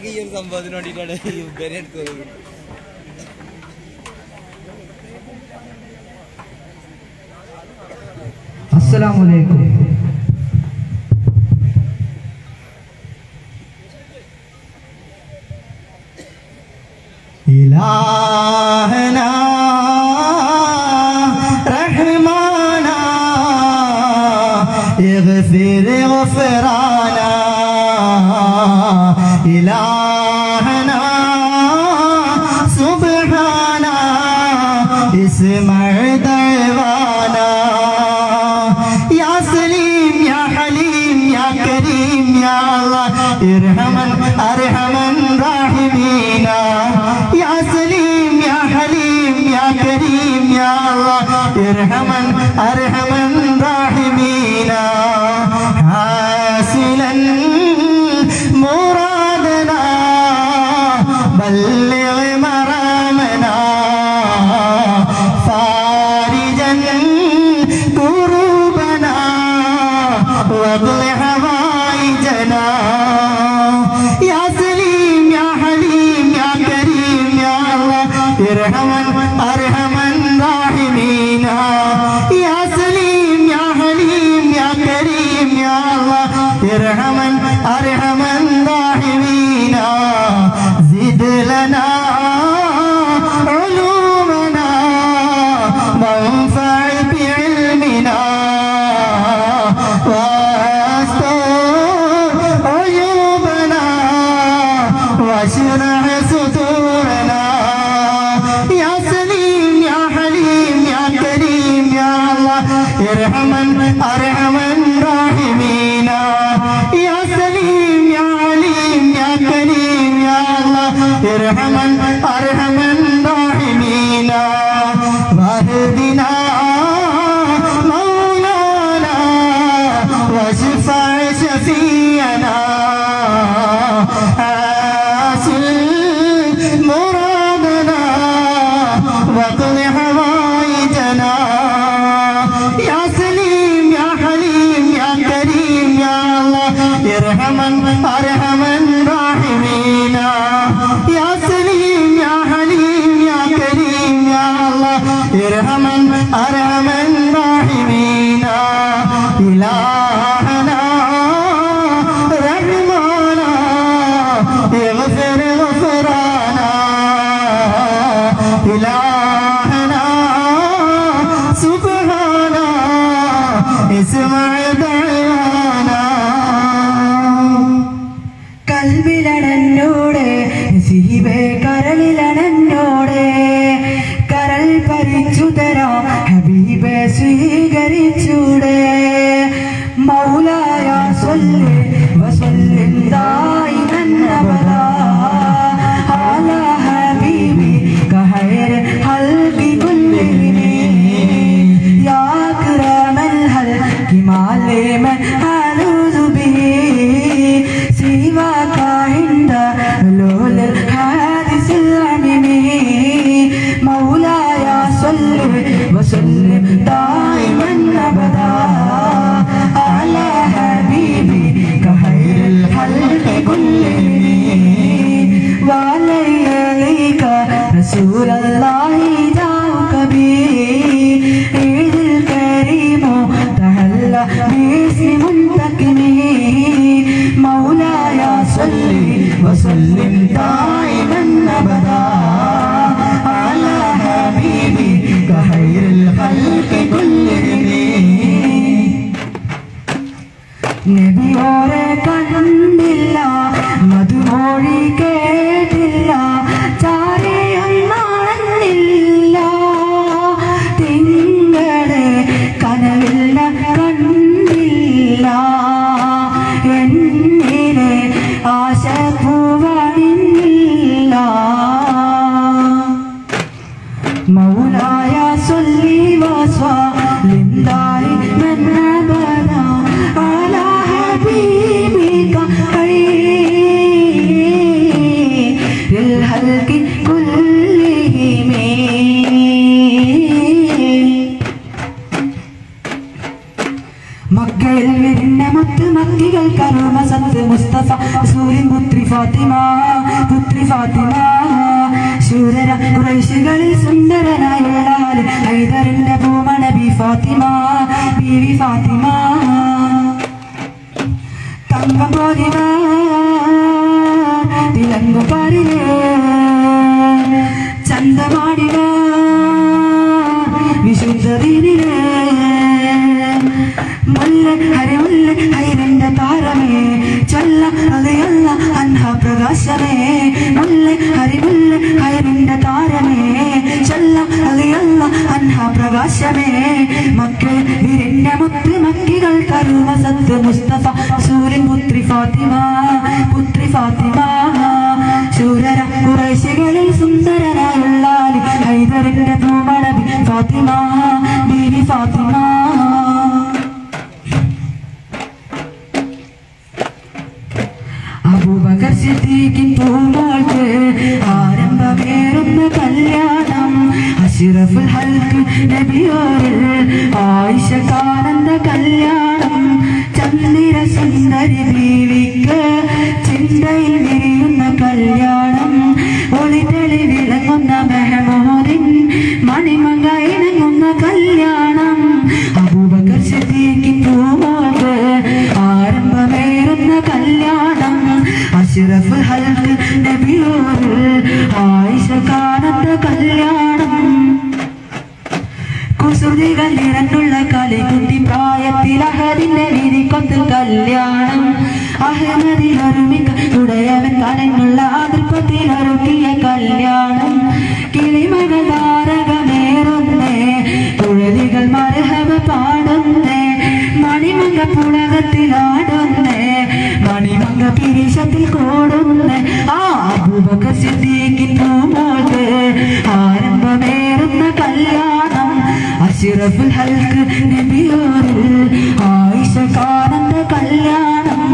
संभव ಇವ್ರ ಸಂಪಾದನೆ ನೋಡಿ ಇವ್ರು ಬೇರೆ ಇಟ್ಕೋದು अस्सलाम वालेकुम الہنا سبحانا اس مرد وانا یا سلیم، یا حلیم، یا کریم، یا اللہ، ارحمن ارحمن راحمینا یا سلیم، یا حلیم، یا کریم، یا اللہ، ارحمن ارحمن راحمینا Bye. Bye. Bye. ارحمن ارحمن راحمين يا سليم يا عليم يا كريم يا الله ارحمن ارحمن راحمين അരമൻ ഇലാ Good Allah. ഫാത്തിമ പുത്രി ഫാത്തിമ. ശൂരര കുറേശുകളിൽ സുന്ദരനായുള്ള ഹൈദറിന്റെ പൂമണ ബി ഫാത്തിമ ബീവി ഫാത്തിമ. തങ്കം പോലിവ തിലങ്കു പാരിലേ ചന്തമാടിവ വിശുദ്ധതിനിലേ മുല്ല ഹരിമുല്ല മുല്ല താരമേ يلا يلا هنهبر غشري അബൂബക്കർ സിദ്ദീഖിൻ പൂമോൾക്ക് ആരംഭമേറുന്ന കല്യാണം. അഷ്റഫുൽ ഹൽക്ക് നബിയോരിൽ ആയിഷ കാനന്ദ കല്യാണം. ചന്ദ്ര സുന്ദരി ബീവിക്ക് ചിന്തയിൽ വിരിയുന്ന കല്യാണം. ഒളിതെളി വിളങ്ങുന്ന മെഹമോദിൻ മണിമക ഇണങ്ങുന്ന കല്യാണം. അബൂബക്കർ സിദ്ദീഖിൻ പൂമോൾക്ക് ആരംഭമേറുന്ന കല്യാണം. അഷ്റഫ് ഹൽക്ക് നബിയോരിൽ ആയിഷ കാനന്ദ കല്യാണം. കുസൃതികൾ നിറഞ്ഞുള്ള കളികുട്ടി പ്രായത്തിൽ അഹദിന്റെ വിധിക്കൊത്തിൽ കല്യാണം. അഹമ്മദിൽ ബുൽഹൽക്ക് നബിയോരിൽ ആയിഷ കാനന്ദ കല്യാണം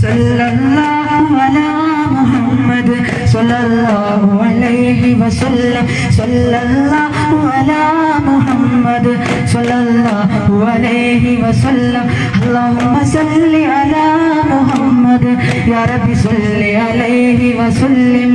സല്ലല്ലാഹു അലാ മുഹമ്മദ് സല്ലല്ലാഹു അലൈഹി വസല്ലം സല്ലല്ലാഹു അലാ മുഹമ്മദ് സല്ലല്ലാഹു അലൈഹി വസല്ലം അല്ലാഹുമ്മ സല്ലി അലാ മുഹമ്മദ് യാ റബ്ബി സല്ലി അലൈഹി വസല്ലം